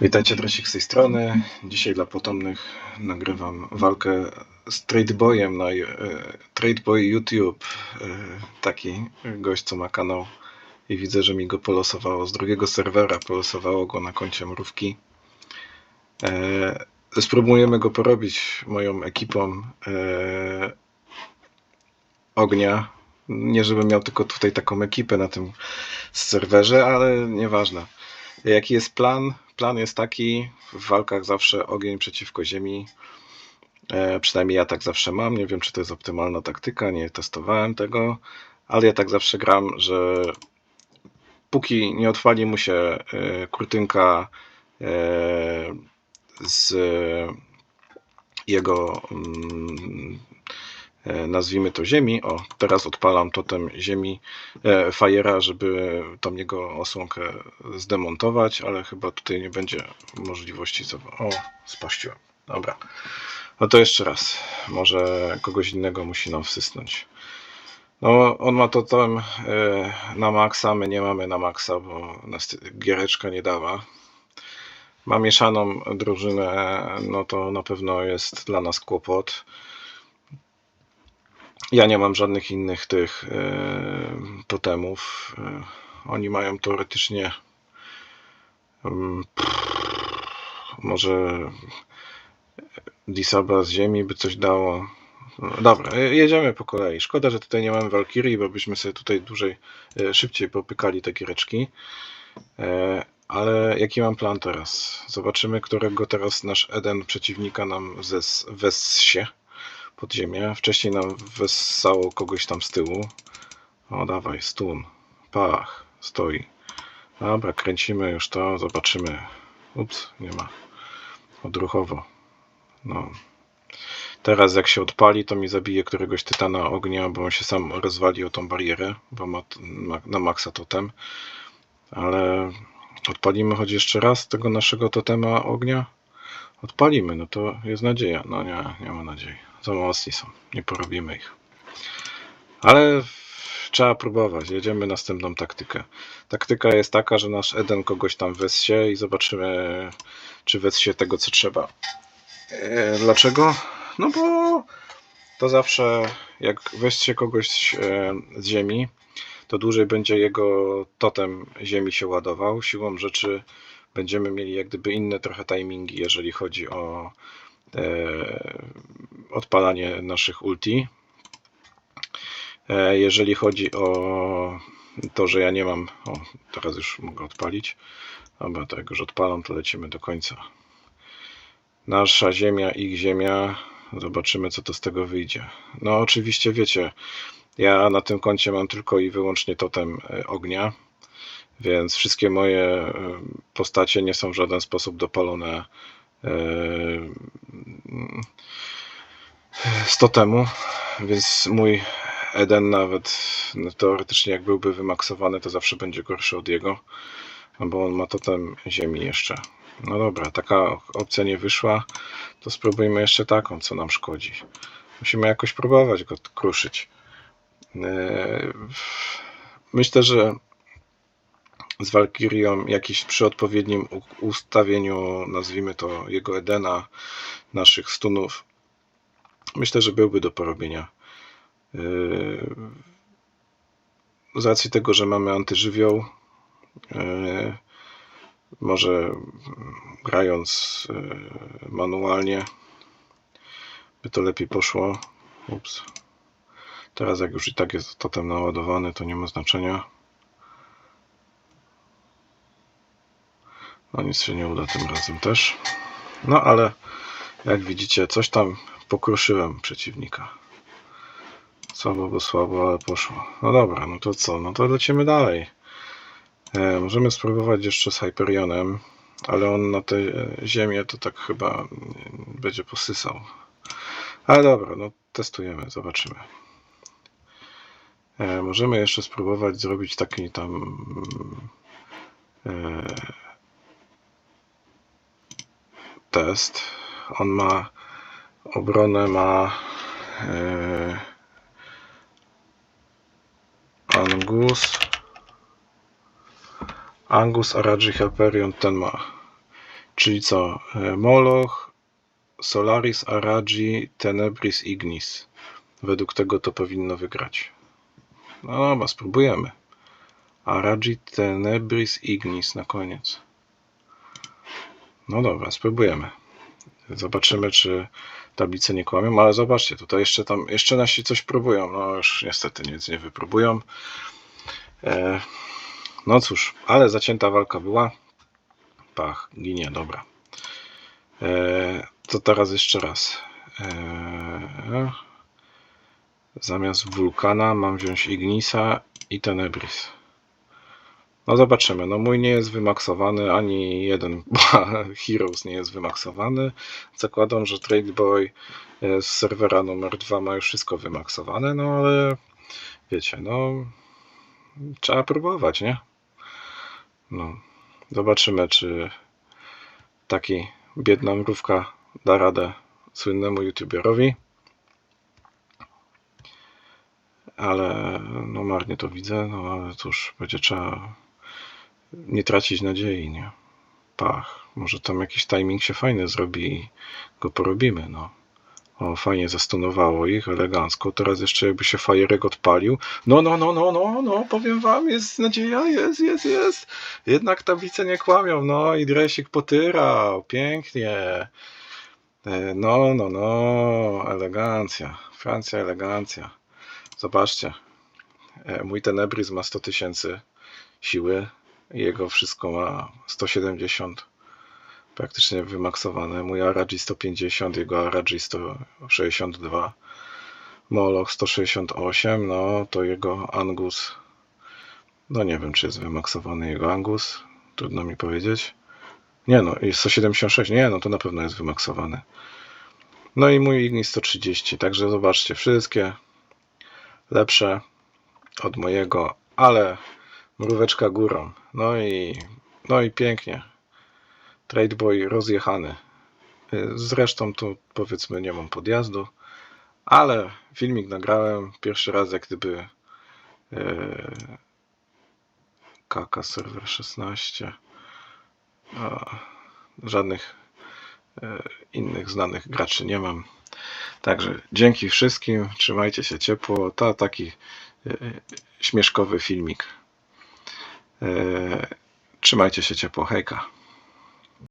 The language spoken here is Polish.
Witajcie Dresik z tej strony. Dzisiaj dla potomnych nagrywam walkę z Tradeboyem na e, Tradeboy YouTube. E, taki gość, co ma kanał i widzę, że mi go polosowało z drugiego serwera. Polosowało go na koncie mrówki. E, spróbujemy go porobić moją ekipą ognia. Nie, żebym miał tylko tutaj taką ekipę na tym serwerze, ale nieważne. Jaki jest plan? Plan jest taki, w walkach zawsze ogień przeciwko ziemi. E, przynajmniej ja tak zawsze mam. Nie wiem, czy to jest optymalna taktyka, nie testowałem tego, ale ja tak zawsze gram, że póki nie odpali mu się e, kurtynka e, z jego mm, nazwijmy to ziemi. O, teraz odpalam totem ziemi e, Fajera, żeby tą jego osłonkę zdemontować, ale chyba tutaj nie będzie możliwości. Co... O, spaściłem. Dobra. No to jeszcze raz. Może kogoś innego musi nam wsysnąć. No, on ma totem e, na maksa, my nie mamy na maksa, bo nas giereczka nie dała. Ma mieszaną drużynę, no to na pewno jest dla nas kłopot. Ja nie mam żadnych innych tych e, totemów. E, oni mają teoretycznie mm, może Disaba z ziemi by coś dało. No, Dobra, jedziemy po kolei. Szkoda, że tutaj nie mamy Valkyrii, bo byśmy sobie tutaj dłużej, e, szybciej popykali te giereczki. E, Ale jaki mam plan teraz? Zobaczymy, którego teraz nasz Eden przeciwnika nam zes- wessie pod ziemię. Wcześniej nam wessało kogoś tam z tyłu. O, dawaj, stun. Pach, stoi. Dobra, kręcimy już to, zobaczymy. Ups, nie ma. Odruchowo. No. Teraz jak się odpali, to mi zabije któregoś tytana ognia, bo on się sam rozwali o tą barierę, bo ma na maksa totem. Ale odpalimy choć jeszcze raz tego naszego totema ognia? Odpalimy, no to jest nadzieja. No nie, nie ma nadziei. Za mocni są, nie porobimy ich. Ale trzeba próbować. Jedziemy następną taktykę. Taktyka jest taka, że nasz Eden kogoś tam wessie i zobaczymy, czy wessie tego, co trzeba. E, Dlaczego? No bo to zawsze, jak weźcie kogoś e, z ziemi, to dłużej będzie jego totem ziemi się ładował. Siłą rzeczy będziemy mieli jak gdyby inne trochę timingi, jeżeli chodzi o odpalanie naszych ulti. E, jeżeli chodzi o to, że ja nie mam. O, teraz już mogę odpalić. Dobra, to jak już odpalam, to lecimy do końca. Nasza ziemia, ich ziemia. Zobaczymy, co to z tego wyjdzie. No, oczywiście wiecie, ja na tym koncie mam tylko i wyłącznie totem e, ognia, więc wszystkie moje e, postacie nie są w żaden sposób dopalone e, z totemu, więc mój Eden nawet no, teoretycznie jak byłby wymaksowany, to zawsze będzie gorszy od jego, bo on ma totem ziemi jeszcze. No dobra, taka opcja nie wyszła, to spróbujmy jeszcze taką, co nam szkodzi. Musimy jakoś próbować go kruszyć. Eee, Myślę, że z Valkyrią jakiś przy odpowiednim ustawieniu, nazwijmy to jego Edena, naszych stunów, myślę, że byłby do porobienia. Eee, Z racji tego, że mamy antyżywioł, eee, może grając eee, manualnie, by to lepiej poszło. Ups. Teraz jak już i tak jest totem naładowany, to nie ma znaczenia. No nic się nie uda tym razem też. No ale jak widzicie, coś tam pokruszyłem przeciwnika. Słabo, bo słabo, ale poszło. No dobra, no to co? No to lecimy dalej. E, możemy spróbować jeszcze z Hyperionem, ale on na tę e, ziemię to tak chyba mm, będzie posysał. Ale dobra, no testujemy, zobaczymy. E, możemy jeszcze spróbować zrobić taki tam mm, e, test. On ma obronę, ma e, Angus. Angus, a Raji Hyperion ten ma Czyli co? E, Moloch, Solaris, Aragi, Tenebris, Ignis. Według tego to powinno wygrać. No dobra, spróbujemy. Aragi, Tenebris, Ignis na koniec. No dobra, spróbujemy. Zobaczymy, czy tablice nie kłamią, ale zobaczcie, tutaj jeszcze tam, jeszcze nasi coś próbują. No już niestety nic nie wypróbują. E, no cóż, ale zacięta walka była. Pach, ginie, dobra. E, to teraz jeszcze raz. E, zamiast wulkana mam wziąć Ignisa i Tenebris. No zobaczymy. No mój nie jest wymaksowany, ani jeden Heroes nie jest wymaksowany. Zakładam, że Trade Boy e, z serwera numer 2 ma już wszystko wymaksowane, no ale wiecie, no trzeba próbować, nie? No, zobaczymy, czy taki biedna mrówka da radę słynnemu youtuberowi. Ale no marnie to widzę, no ale cóż, będzie trzeba nie tracić nadziei, nie? Pach, może tam jakiś timing się fajny zrobi i go porobimy, no. O, fajnie zastunowało ich, elegancko. Teraz jeszcze jakby się fajerek odpalił. No, no, no, no, no, no, powiem wam, jest nadzieja, jest, jest, jest. Jednak tablice nie kłamią, no i dresik potyrał, pięknie. E, no, no, no, elegancja. Francja, elegancja. Zobaczcie, e, mój Tenebris ma 100 tysięcy siły, jego wszystko ma 170 praktycznie wymaksowane. Mój Araji 150, jego Araji 162, Moloch 168, no to jego Angus, no nie wiem czy jest wymaksowany jego Angus, trudno mi powiedzieć. Nie no, jest 176, nie no to na pewno jest wymaksowany. No i mój Ignis 130, także zobaczcie, wszystkie lepsze od mojego, ale mróweczka górą. No i, no i pięknie. Tradeboy rozjechany. Zresztą tu powiedzmy nie mam podjazdu, ale filmik nagrałem pierwszy raz jak gdyby yy, Kaka Server 16 a, żadnych yy, innych znanych graczy nie mam. Także dzięki wszystkim, trzymajcie się ciepło. To taki yy, śmieszkowy filmik. Trzymajcie się ciepło, hejka.